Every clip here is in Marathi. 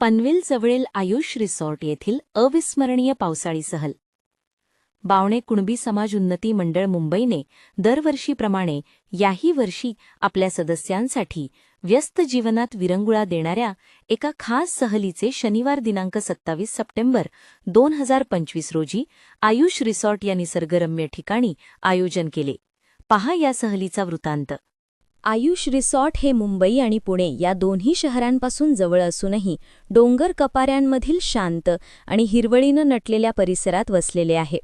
पनवेल जवळील आयुष रिसॉर्ट येथील अविस्मरणीय पावसाळी सहल. बावणे कुणबी समाज उन्नती मंडळ मुंबईने दरवर्षीप्रमाणे याही वर्षी आपल्या सदस्यांसाठी व्यस्त जीवनात विरंगुळा देणाऱ्या एका खास सहलीचे शनिवार दिनांक सत्तावीस सप्टेंबर दोन हजार पंचवीस रोजी आयुष रिसॉर्ट या निसर्गरम्य ठिकाणी आयोजन केले. पहा या सहलीचा वृत्तांत. आयुष रिसॉर्ट हे मुंबई आणि पुणे या दोन्ही शहरांपासून जवळ असूनही डोंगर कपाऱ्यांमधील शांत आणि हिरवळीनं नटलेल्या परिसरात वसलेले आहे.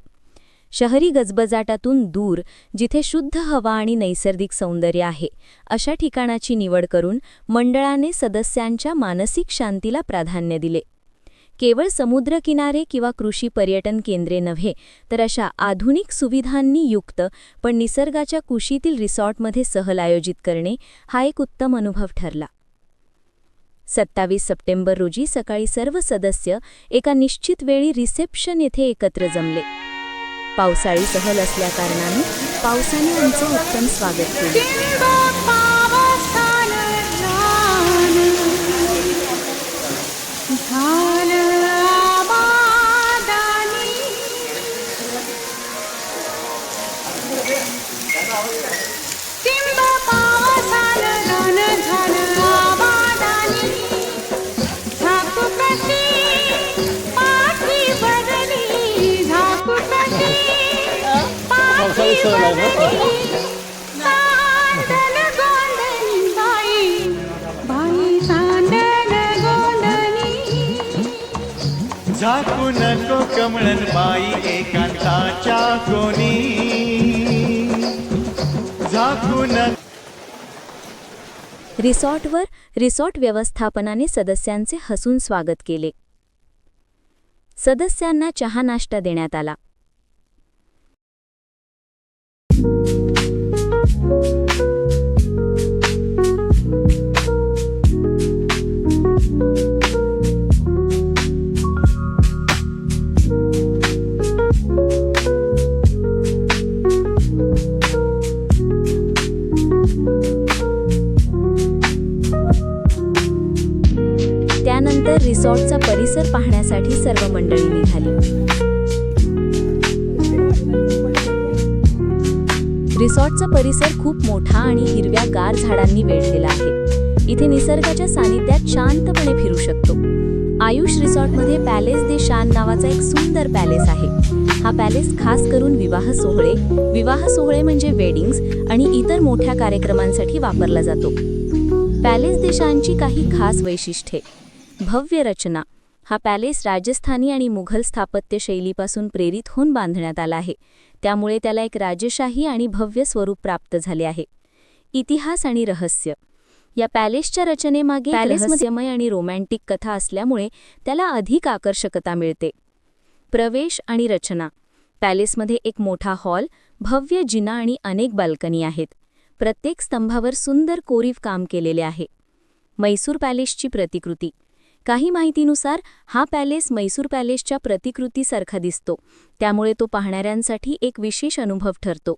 शहरी गजबजाटातून दूर जिथे शुद्ध हवा आणि नैसर्गिक सौंदर्य आहे अशा ठिकाणाची निवड करून मंडळाने सदस्यांच्या मानसिक शांतीला प्राधान्य दिले. केवळ समुद्रकिनारे किंवा कृषी पर्यटन केंद्रे नव्हे तर अशा आधुनिक सुविधांनी युक्त पण निसर्गाच्या कुशीतील रिसॉर्टमध्ये सहल आयोजित करणे हा एक उत्तम अनुभव ठरला. सत्तावीस सप्टेंबर रोजी सकाळी सर्व सदस्य एका निश्चित वेळी रिसेप्शन येथे एकत्र जमले. पावसाळी सहल असल्याकारणाने पावसाने आमचं उत्तम स्वागत केले. झाकू नको कमळन बाई एकांताच्या कोणी. झाकू नको रिसॉर्टवर रिसॉर्ट व्यवस्थापनाने सदस्यांचे हसून स्वागत केले. सदस्यांना चहा नाश्ता देण्यात आला. त्यानंतर रिसॉर्टचा परिसर पाहण्यासाठी सर्व मंडळी रिसॉर्टचा परिसर खूप मोठा आणि हिरव्या गार झाडांनी वेढलेला आहे. इथे निसर्गाच्या सानिध्यात शांतपणे फिरू शकतो. आयुष रिसॉर्टमध्ये पॅलेस दे शान नावाचा एक सुंदर पॅलेस आहे. हा पॅलेस खास करून विवाह सोहळे विवाह सोहळे म्हणजे वेडिंग्स आणि इतर मोठ्या कार्यक्रमांसाठी वापरला जातो. पॅलेस देशांची काही खास वैशिष्ट्ये. भव्य रचना. हा पॅलेस राजस्थानी आणि मुघल स्थापत्य शैलीपासून प्रेरित होऊन बांधण्यात आला आहे. त्यामुळे त्याला एक राजशाही आणि भव्य स्वरूप प्राप्त झाले आहे. इतिहास आणि रहस्य. या पॅलेसच्या रचनेमागे रहस्यमय आणि रोमॅन्टिक कथा असल्यामुळे त्याला अधिक आकर्षकता मिळते. प्रवेश आणि रचना. पॅलेसमध्ये एक मोठा हॉल भव्य जिना आणि अनेक बाल्कनी आहेत. प्रत्येक स्तंभावर सुंदर कोरीव काम केलेले आहे. मैसूर पॅलेसची प्रतिकृती. काही माहितीनुसार हा पॅलेस मैसूर पॅलेसच्या प्रतिकृतीसारखा दिसतो. त्यामुळे तो पाहणाऱ्यांसाठी एक विशेष अनुभव ठरतो.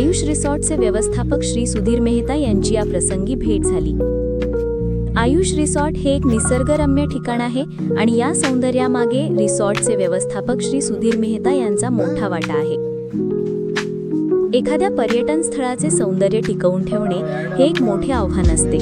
आयुष रिसॉर्टचे व्यवस्थापक श्री सुधीर मेहता यांची या प्रसंगी भेट झाली. आयुष रिसॉर्ट हे एक निसर्गरम्य ठिकाण आहे आणि या सौंदर्यामागे रिसॉर्टचे व्यवस्थापक श्री सुधीर मेहता यांचा मोठा वाटा आहे. एखाद्या पर्यटन स्थळाचे सौंदर्य टिकवून ठेवणे हे एक मोठे आव्हान असते.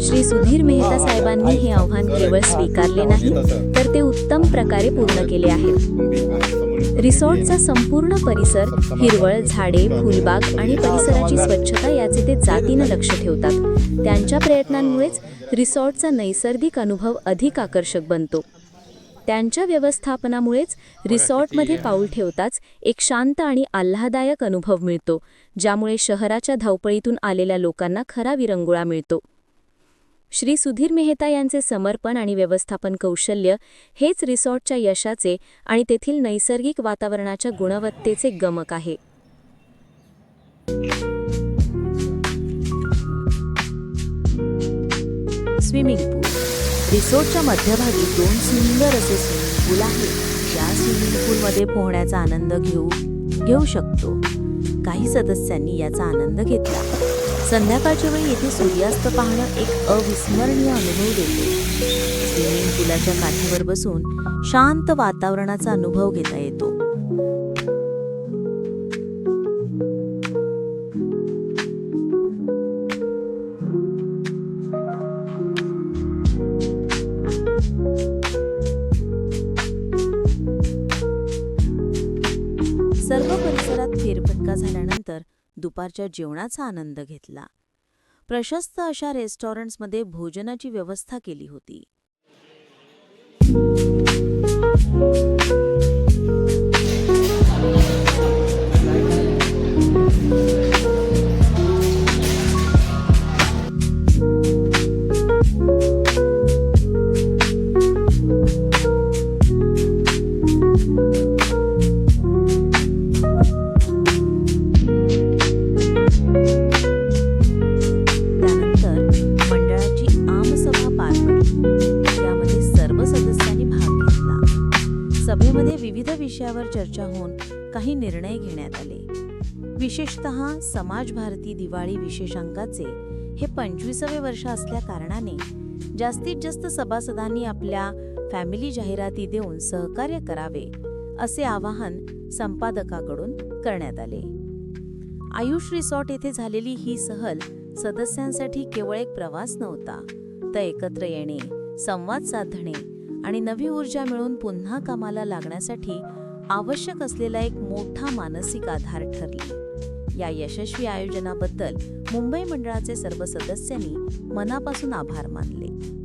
श्री सुधीर मेहता साहेबांनी हे आव्हान केवळ स्वीकारले नाही तर ते उत्तम प्रकारे पूर्ण केले आहे रिसॉर्टचा संपूर्ण परिसर हिरवळ झाडे फुलबाग आणि परिसराची स्वच्छता याचे ते जातीनं लक्ष ठेवतात. त्यांच्या प्रयत्नांमुळेच रिसॉर्टचा नैसर्गिक अनुभव अधिक आकर्षक बनतो. त्यांच्या व्यवस्थापनामुळेच रिसॉर्टमध्ये पाऊल ठेवताच एक शांत आणि आल्हादायक अनुभव मिळतो ज्यामुळे शहराच्या धावपळीतून आलेल्या लोकांना खरा विरंगुळा मिळतो. श्री सुधीर मेहता यांचे समर्पण आणि व्यवस्थापन कौशल्य हेच रिसॉर्टच्या यशाचे आणि तेथील नैसर्गिक वातावरणाच्या गुणवत्तेचे गमक आहे. स्विमिंग पूल. रिसोर्टच्या मध्यभागी दोन सुंदर असे स्विमिंग पूल आहेत ज्या स्विमिंग पूलमध्ये पोहण्याचा आनंद घेऊ घेऊ शकतो. काही सदस्यांनी याचा आनंद घेतला. संध्याकाळच्या वेळी येथे सूर्यास्त पाहणं एक अविस्मरणीय अनुभव देते. स्विमिंग पुलाच्या काठावर बसून शांत वातावरणाचा अनुभव घेता येतो. सर्व परिसरात फेरफटका झाल्यानंतर दुपारच्या जेवणाचा आनंद घेतला. प्रशस्त अशा रेस्टॉरंट्समध्ये भोजनाची व्यवस्था केली होती. विविध विषयावर चर्चा होऊन काही निर्णय घेण्यात आले. विशेषत समाज भारती दिवाळी विशेषांकाचे हे पंचवीसावे वर्ष असल्या कारणाने जास्तीत जास्त सभासदांनी आपल्या फॅमिली जाहिराती देऊन सहकार्य करावे असे आवाहन संपादकाकडून करण्यात आले. आयुष रिसॉर्ट येथे झालेली ही सहल सदस्यांसाठी केवळ एक प्रवास नव्हता तर एकत्र येणे संवाद साधणे आणि नवी ऊर्जा मिळून पुन्हा कामाला लागण्यासाठी आवश्यक असलेला एक मोठा मानसिक आधार ठरली. या यशस्वी आयोजनाबद्दल मुंबई मंडळाचे सर्व सदस्यांनी मनापासून आभार मानले.